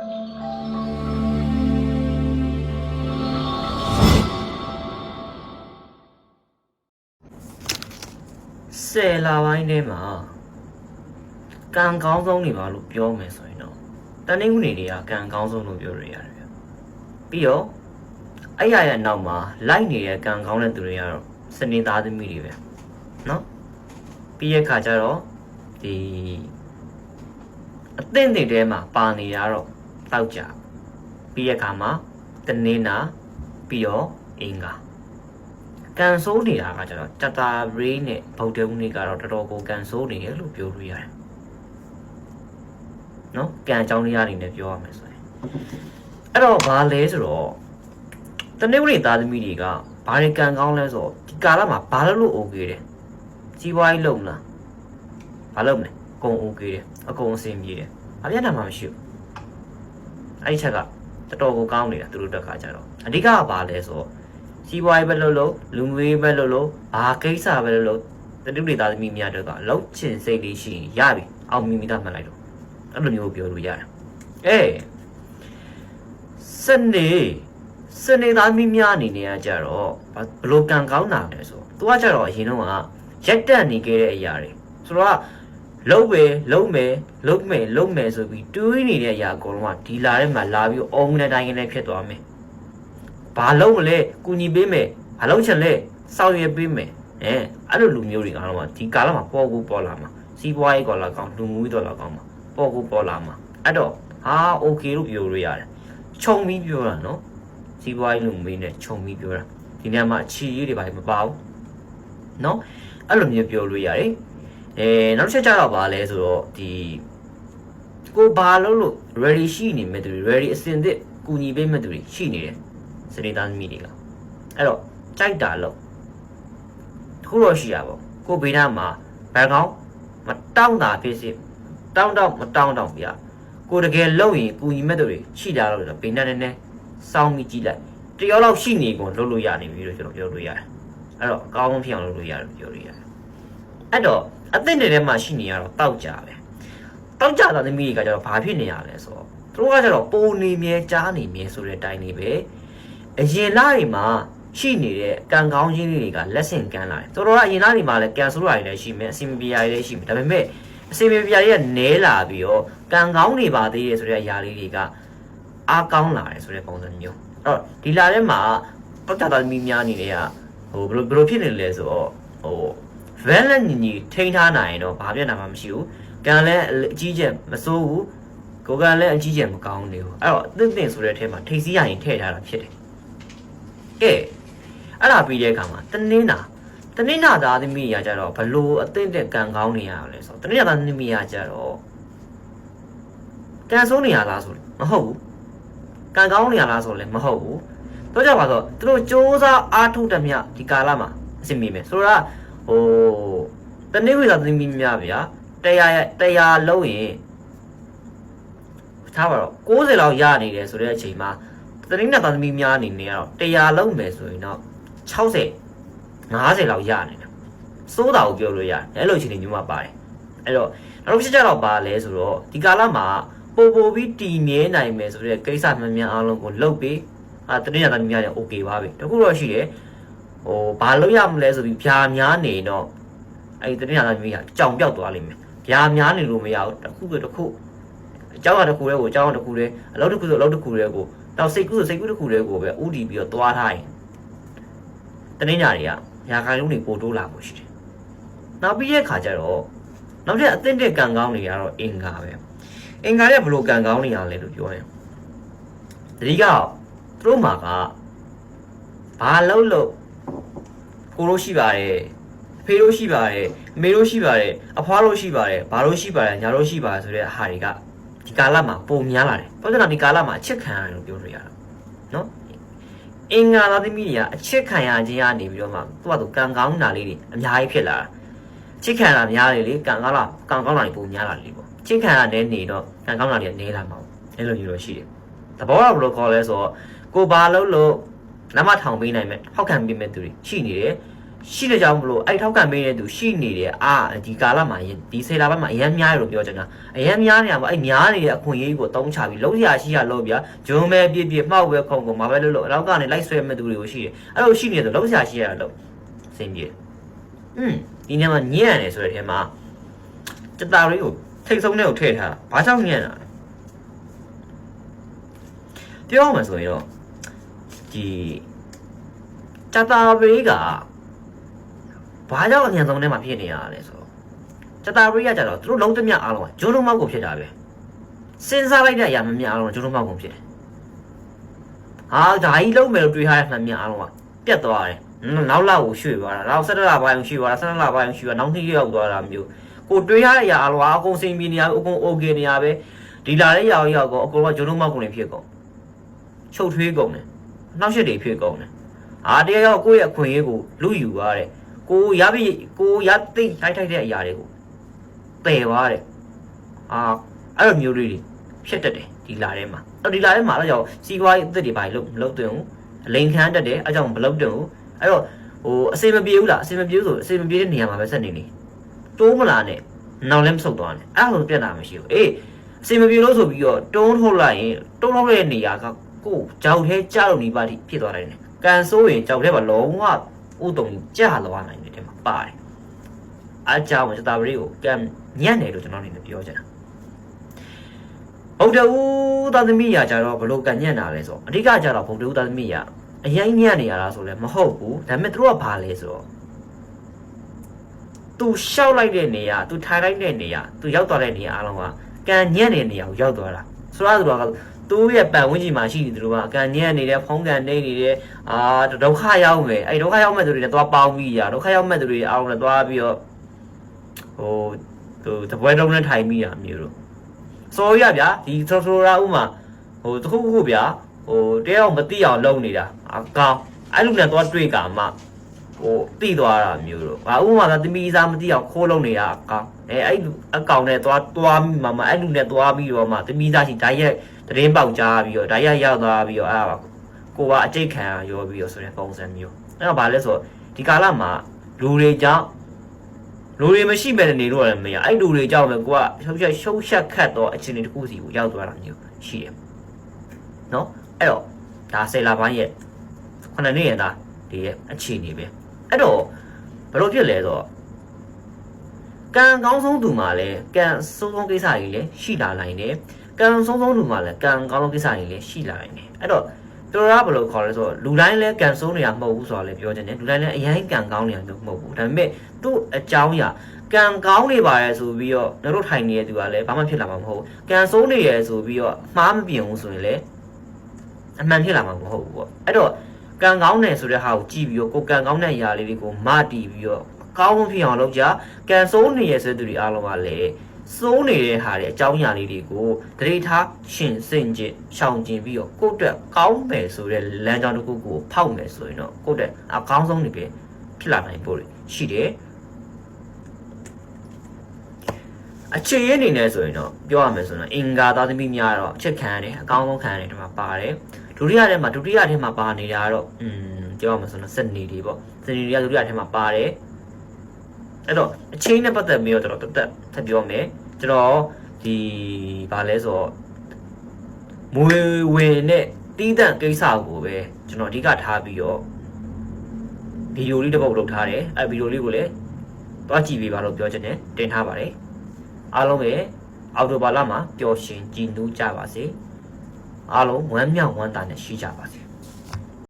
ဆယ်လာပိုင်းထဲမှာကံကောင်းဆုံးနေပါလို့ပြောမယ်ဆိုရင်တော့တနင်္ဂနွေတွေကကံကောင်းဆုံးလို့ပြောရရတယ်ဗျပြီးတော့အဲ့ရရဲ့နောက်မှာလိုက်နေတဲ့ကံကောင်းတဲ့သူတွေကတော့စနေသားသမီးတွေပဲเนาะပြီးရဲ့ခါကျတော့ဒီအသင့်တွေထဲမှာပါနေတာတော့ တောက်ကြပြီးရဲ့ခါမှာတနင်္လာပြီးတော့အင်္ဂါကန်ဆိုးနေတာကကျတော့တတာရေးနဲ့ဗုဒ္ဓဦးနေ့ကတော့တော်တော်ကိုကန်ဆိုးနေတယ်လို့ပြောလို့ရတယ်။နော်ကန်အကြောင်းတရားတွေနဲ့ပြောရမယ်ဆိုရင်အဲ့တော့ဘာလဲဆိုတော့တနေ့ဝင်သားသမီးတွေကဘာတွေကန်ကောင်းလဲဆိုတော့ဒီကာလမှာဘာလို့လို့ okay တယ်။ကြီးပွားရေးလုံးလား။ဘာလို့မလဲ။အကုန် okay တယ်။အကုန်အဆင်ပြေတယ်။အပြတ်နာမှမရှိဘူး။ အဲ့ဒီချက်ကတော်တော်ကိုကောင်းနေတာသူတို့တက်ကကြတော့အဓိကကဘာလဲဆိုတော့စီးပွားရေးပဲလုပ်လို့လူငွေပဲလုပ်လို့ဘာကိစ္စပဲလုပ်လို့တတိပဒေသားသမီးများတို့ကလောက်ချင်စိတ်လေးရှိရင်ရပြီအောင်မိမိသားမှတ်လိုက်တော့အဲ့လိုမျိုးပြောလို့ရတယ်အေးစနေစနေသားသမီးများအနေနဲ့ကကြတော့ဘာဘလို့ကံကောင်းတာလဲဆိုသူကကြတော့အရင်တော့ကရက်တက်နေခဲ့တဲ့အရာတွေဆိုတော့ လုံးပဲလုံးမယ်လုံးမယ်လုံးမယ်ဆိုပြီးတွေးနေတဲ့အရာအကုန်လုံးကဒီလာထဲမှာလာပြီးအုံးနဲ့တိုင်းနဲ့ဖြစ်သွားမယ် ဘာလုံးမလဲကူညီပေးမယ်ဘာလုံးချင်လဲစောင့်ရပေးမယ်အဲအဲ့လိုလူမျိုးတွေအားလုံးကဒီကာလမှာပေါ်ကူပေါ်လာမှာစီးပွားရေးကောလာကောင်းလူမှုရေးတော့လာကောင်းမှာပေါ်ကူပေါ်လာမှာအဲ့တော့ဟာโอเคလို့ပြောလို့ရတယ်ခြုံပြီးပြောတာနော်စီးပွားရေးလူမှုရေးနဲ့ခြုံပြီးပြောတာဒီနေရာမှာအခြေရေးတွေဘာမှမပါဘူးနော်အဲ့လိုမျိုးပြောလို့ရတယ် အဲနောက်တစ်ချက်ကြတော့ဗာလဲဆိုတော့ဒီကိုဘာလို့လို့ ready ရှိနေမဲ့သူတွေ ready အစင်သစ်ကူညီပေးမဲ့သူတွေရှိနေတယ်စနေသားသမီးတွေကအဲ့တော့ကြိုက်တာလို့တခုတော့ရှိရပါကိုဘေးနားမှာဘန်ကောင်းမတောင်းတာဖြစ်စီတောင်းတော့မတောင်းတော့ဗျာကိုတကယ်လုံရင်ကူညီမဲ့တို့တွေရှိတာလို့ဆိုဘေးနားနဲ့နဲ့စောင်းပြီးကြည့်လိုက်တယောက်လောက်ရှိနေကုန်လုပ်လို့ရနေပြီလို့ကျွန်တော်ပြောလို့ရတယ်အဲ့တော့အကောင်းဆုံးဖြစ်အောင်လုပ်လို့ရတယ်ပြောလို့ရတယ်အဲ့တော့ အသင့်တွေထဲမှာရှိနေရတော့တောက်ကြပဲတောက်ကြတာသမီးတွေကကျတော့ဘာဖြစ်နေရလဲဆိုတော့သူတို့ကကျတော့ပုံနေမြဲကြားနေမြဲဆိုတဲ့အတိုင်းလေးပဲအရင်လတွေမှာရှိနေတဲ့ကံကောင်းခြင်းတွေကလက်ဆင့်ကမ်းလာတယ်။တော်တော်ကအရင်လတွေမှာလည်းကံဆိုးတာတွေလည်းရှိမယ်အစီမပြေတာတွေလည်းရှိမယ်။ဒါပေမဲ့အစီမပြေတာတွေကနဲလာပြီးတော့ကံကောင်းနေပါသေးတယ်ဆိုတဲ့အရာလေးတွေကအားကောင်းလာတယ်ဆိုတဲ့ပုံစံမျိုး။အဲ့တော့ဒီလာထဲမှာပောက်တာသမီးများအနေနဲ့ကဟိုဘယ်လိုဘယ်လိုဖြစ်နေလဲဆိုတော့ဟို valent ညီညီထိန်းထားနိုင်ရင်တော့ဘာပြဿနာမှမရှိဘူး။ကံလည်းအကြီးကျယ်မစိုးဘူး။ကိုယ်ကလည်းအကြီးကျယ်မကောင်းနေဘူး။အဲ့တော့အသင့်သင့်ဆိုတဲ့အထဲမှာထိတ်စီးရရင်ထည့်ထားတာဖြစ်တယ်။ကဲအဲ့ဒါပြီးတဲ့အခါမှာတနင်္လာတနင်္လာသားသမီးရကြတော့ဘလို့အသင့်တဲ့ကံကောင်းနေရလဲဆိုတော့တနင်္လာသားသမီးရကြတော့ကံဆိုးနေရလားဆိုမဟုတ်ဘူးကံကောင်းနေရလားဆိုလည်းမဟုတ်ဘူးတော့ကြပါတော့သူတို့စ조사အားထုတ်တဲ့မြဒီကာလမှာအစီအမီမယ်ဆိုတော့ ဟိုတနင်္ဂနွေသားသမီးများဗျာတရားတရားလုံးရင်ထားပါတော့60လောက်ရနေတယ်ဆိုတဲ့အချိန်မှာတရင်းနဲ့သားသမီးများအနေနဲ့ကတော့100လုံးမယ်ဆိုရင်တော့60 50လောက်ရနေတယ်စိုးတာကိုပြောလို့ရတယ်အဲ့လိုအခြေအနေမျိုးမှာပါတယ်အဲ့တော့နောက်တစ်ချက်ကြတော့ပါလဲဆိုတော့ဒီကာလမှာပို့ပို့ပြီးတည်မြဲနိုင်မယ်ဆိုတဲ့ကိစ္စမှန်မှန်အားလုံးကိုလုပ်ပြီးအာတရင်းနဲ့သားသမီးများလည်း okay ပါပြီတခုတော့ရှိတယ် ဟိုဘာလုပ်ရမလဲဆိုပြီးဖြာများနေတော့အဲ့ဒီတရင်းနဲ့သားသမီးကကြောင်ပြောက်သွားလိမ့်မယ်ဖြာများနေလို့မရဘူးတစ်ခုဆိုတစ်ခုအကြောင်းအတစ်ခုတည်းကိုအကြောင်းတစ်ခုတည်းအလုပ်တစ်ခုဆိုအလုပ်တစ်ခုတည်းကိုတော့စိတ်ကူးဆိုစိတ်ကူးတစ်ခုတည်းကိုပဲဥတီပြီးတော့သွားထားရင်တနင်္ညာတွေကညာခိုင်လုံးတွေပို့တိုးလာမှုရှိတယ်။နောက်ပြီးတဲ့ခါကျတော့နောက်ထပ်အသင့်တဲ့ကံကောင်းတွေကတော့အင်္ဂါပဲ။အင်္ဂါရဲ့ဘယ်လိုကံကောင်းနေရလဲလို့ပြောရင်တတိကသူတို့မှာကဘာလုံးလို့ ကိုလို့ရှိပါတယ်အဖေလို့ရှိပါတယ်အမေလို့ရှိပါတယ်အဖွားလို့ရှိပါတယ်ဘာလို့ရှိပါတယ်ညာလို့ရှိပါတယ်ဆိုတဲ့အဟာတွေကဒီကာလမှာပုံများလာတယ်။ဘာလို့လဲဒီကာလမှာအချစ်ခံရတယ်လို့ပြောလို့ရတာ။နော်။အင်္ဂါသားသမီးတွေကအချစ်ခံရခြင်းကနေပြီးတော့မှသူ့ဘာသူကံကောင်းတာလေးတွေအများကြီးဖြစ်လာတာ။ချစ်ခံတာများလေလေကံကောင်းလာကံကောင်းတာတွေပုံများလာလေပေါ့။ချစ်ခံရတဲ့နေတော့ကံကောင်းတာတွေကနေလာမှာပေါ့။အဲ့လိုမျိုးတော့ရှိတယ်။သဘောကဘယ်လိုခေါ်လဲဆိုတော့ကိုဘာလို့လို့ လမ်းမထောင်ပေးနိုင်မဲ့ဟောက်ခံပေးမဲ့သူတွေရှိနေတယ်။ရှိတဲ့ကြောင့်မလို့အဲ့ထောက်ခံပေးတဲ့သူရှိနေတယ်အာဒီကာလမှာဒီဆေလာဘက်မှာအရန်များတယ်လို့ပြောချင်တာအရန်များနေရပါအဲ့များနေတဲ့အခွင့်အရေးကိုတုံးချပြီးလုံးရရှိရလို့ဗျာဂျုံမဲပြည့်ပြည့်မှောက်ပဲခုံခုံမှာပဲလို့လို့နောက်ကနေလိုက်ဆွဲမဲ့သူတွေကိုရှိတယ်အဲ့လိုရှိနေတယ်လုံးရရှိရလို့စင်ပြေอืมဒီနေ့မှာညံ့တယ်ဆိုတဲ့ထဲမှာစတာရီကိုထိတ်ဆုံးတဲ့ကိုထည့်ထားတာဘာကြောင့်ညံ့တာလဲပြောမှဆိုရင်တော့ ဒီကြာတာပရီကဘာကြောင့်အမြန်ဆုံးထဲမှာဖြစ်နေရလဲဆိုတော့ကြာတာပရီကကြတော့သူတို့လုံးသမျှအားလုံးကဂျိုးလုံးမောက်ကိုဖြစ်တာပဲစဉ်းစားလိုက်တဲ့အရာမမြအားလုံးကဂျိုးလုံးမောက်ကိုဖြစ်တယ်ဟာဒါကြီးလုံးမယ်လို့တွေးထားတဲ့မှန်မြအားလုံးကပြတ်သွားတယ်နောက်လောက်ကိုရွှေ့သွားတာနောက်၁၇လပိုင်းရွှေ့သွားတာ၁၇လပိုင်းရွှေ့သွားနောက်နှစ်ရောက်သွားတာမျိုးကိုတွေးရတဲ့အရာအလောအကုန်စိန်ပြနေရအကုန် okay နေရပဲဒီလာတဲ့ရောက်ရောက်ကောအကုန်ကဂျုံလုံးမောက်ကုန်နေဖြစ်ကုန်ချုပ်ထွေးကုန်တယ် နောက်ရှစ်တွေဖြစ်ကုန်တယ်အာတရားရောက်ကိုယ့်ရဲ့အခွင့်အရေးကိုလူယူသွားတယ်ကိုရပြီကိုရသိထိုက်ထိုက်တဲ့အရာတွေကိုပယ်သွားတယ်အာအဲ့လိုမျိုးလေးတွေဖြစ်တတ်တယ်ဒီလာထဲမှာအဲ့ဒီလာထဲမှာအဲ့ကြောင့်စီးပွားရေးအသစ်တွေပါလို့မလုပ်တင်ဘူးအလိန်ခမ်းတတ်တယ်အဲ့ကြောင့်မလုပ်တင်ဘူးအဲ့တော့ဟိုအစေမပြေဘူးလားအစေမပြေဘူးဆိုအစေမပြေတဲ့နေရာမှာပဲဆက်နေနေတိုးမလာနဲ့နောက်လည်းမဆုတ်သွားနဲ့အဲ့လိုပြတ်တာမရှိဘူးအေးအစေမပြေလို့ဆိုပြီးတော့တုံးထုတ်လိုက်ရင်တုံးထုတ်တဲ့နေရာက ကိုယ်ကြောက်သေးကြောက်နေပါတိဖြစ်သွားတယ်ကန်ဆိုးရင်ကြောက်သေးပါလုံးဝဥတုံကြသွားနိုင်တယ်တဲ့မှာပါတယ်အားကြောင့်စတာဘရီကိုကံညံ့တယ်လို့ကျွန်တော်အနေနဲ့ပြောချင်တာဗုဒ္ဓဦးသာသမီရာကြတော့ဘလို့ကံညံ့တာလဲဆိုတော့အဓိကကြတော့ဗုဒ္ဓဦးသာသမီရာအရင်ညံ့နေရတာဆိုလဲမဟုတ်ဘူးဒါပေမဲ့သူတို့ကဘာလဲဆိုတော့သူရှောက်လိုက်တဲ့နေရာသူထိုင်လိုက်တဲ့နေရာသူရောက်သွားတဲ့နေရာအားလုံးကကံညံ့တဲ့နေရာကိုရောက်သွားတာဆိုတော့သူတို့က သူ့ရဲ့ပတ်ဝန်းကျင်မှာရှိနေသူတို့ကကံညံ့နေတဲ့ဖုံးကန်နေနေတဲ့အာဒုက္ခရောက်မယ်အဲ့ဒုက္ခရောက်မဲ့သူတွေနဲ့သွားပေါင်းပြီးရဒုက္ခရောက်မဲ့သူတွေအားလုံးနဲ့သွားပြီးတော့ဟိုဟိုတပွဲတုံးနဲ့ထိုင်ပြီးရမျိုးလို့စော်ရဗျာဒီဆိုဆိုရာဥမာဟိုတခုခုဗျာဟိုတရားမသိအောင်လုပ်နေတာအကောင်အဲ့လိုနဲ့သွားတွေ့ကမှ ဟိုတိသွားတာမျိုးလို့ဘာဥမာကသမီးစားမသိအောင်ခိုးလုံးနေတာအကောင်အဲအဲ့အကောင်နဲ့သွားသွားပြီးမှမအဲ့လူနဲ့သွားပြီးတော့မှသမီးစားရှိဓာတ်ရက်တရင်ပေါက်ကြားပြီးတော့ဓာတ်ရက်ရောက်သွားပြီးတော့အဲ့ဒါကိုကအကျိတ်ခံရောပြီးတော့ဆိုတဲ့ပုံစံမျိုးအဲ့တော့ဗာလဲဆိုဒီကာလမှာလူတွေကြောင့်လူတွေမရှိမဲ့နေတော့လည်းမရအဲ့လူတွေကြောင့်လည်းကိုကရှုပ်ချက်ရှုပ်ချက်ခတ်တော့အခြေအနေတစ်ခုစီကိုရောက်သွားတာမျိုးရှိတယ်နော်အဲ့တော့ဒါဆယ်လာပိုင်းရဲ့ခုနှစ်နှစ်ရဲ့ဒါဒီရဲ့အခြေအနေပဲ အဲ့တော့ဘယ်လိုဖြစ်လဲဆိုတော့ကံကောင်းဆုံးသူမှာလည်းကံဆုံးဆုံးကိစ္စတွေလည်းရှိလာနိုင်တယ်ကံဆုံးဆုံးသူမှာလည်းကံကောင်းဆုံးကိစ္စတွေလည်းရှိလာနိုင်တယ်အဲ့တော့တော်ရဘယ်လိုခေါ်လဲဆိုတော့လူတိုင်းလည်းကံဆုံးနေတာမဟုတ်ဘူးဆိုတာလည်းပြောချင်တယ်လူတိုင်းလည်းအရင်ကံကောင်းနေတာမျိုးမဟုတ်ဘူးဒါပေမဲ့သူ့အကြောင်းအရာကံကောင်းနေပါရဲ့ဆိုပြီးတော့တို့ထိုင်နေတဲ့သူကလည်းဘာမှဖြစ်လာမှာမဟုတ်ဘူးကံဆုံးနေရဲ့ဆိုပြီးတော့မှားမပြင်ဘူးဆိုရင်လည်းအမှန်ဖြစ်လာမှာမဟုတ်ဘူးပေါ့အဲ့တော့ ကံကောင်းတယ်ဆိုတဲ့ဟာကိုကြည့်ပြီးတော့ကိုကံကောင်းတဲ့အရာလေးတွေကိုမတီးပြီးတော့အကောင်းဆုံးဖြစ်အောင်လုပ်ကြကံဆုံးနေရဲ့ဆိုတဲ့သူတွေအားလုံးကလည်းစိုးနေတဲ့ဟာတွေအကြောင်းအရာလေးတွေကိုတတိထားရှင်စင်ကျင်ရှောင်ကျင်ပြီးတော့ကိုယ့်အတွက်ကောင်းမယ်ဆိုတဲ့လမ်းကြောင်းတစ်ခုကိုဖောက်မယ်ဆိုရင်တော့ကိုယ့်အတွက်အကောင်းဆုံးတွေပဲဖြစ်လာနိုင်ဖို့ရှိတယ်အခြေရအနေနဲ့ဆိုရင်တော့ပြောရမယ်ဆိုရင်အင်္ဂါသားသမီးများတော့အချက်ခံရတယ်အကောင်းဆုံးခံရတယ်ဒီမှာပါတယ် ဒုတိယထဲမှာဒုတိယထဲမှာပါနေတာတော့อืมပြောရမယ်ဆိုရင်စနေတွေပေါ့စနေတွေကဒုတိယထဲမှာပါတယ်အဲ့တော့အချင်းနဲ့ပတ်သက်ပြီးတော့ကျွန်တော်တက်တက်ထပ်ပြောမယ်ကျွန်တော်ဒီဗာလဲဆိုတော့မွေဝင်နဲ့တီးတန့်ကိစ္စကိုပဲကျွန်တော်အဓိကထားပြီးတော့ဗီဒီယိုလေးတစ်ပုဒ်လုပ်ထားတယ်အဲဗီဒီယိုလေးကိုလည်းတွားကြည့်ပေးပါလို့ပြောချင်တယ်တင်ထားပါတယ်အားလုံးပဲအော်တိုဘာလမှာပျော်ရွှင်ကြည်နူးကြပါစေ အားလုံးဝမ်းမြောက်ဝမ်းသာနဲ့ရှိကြပါစေ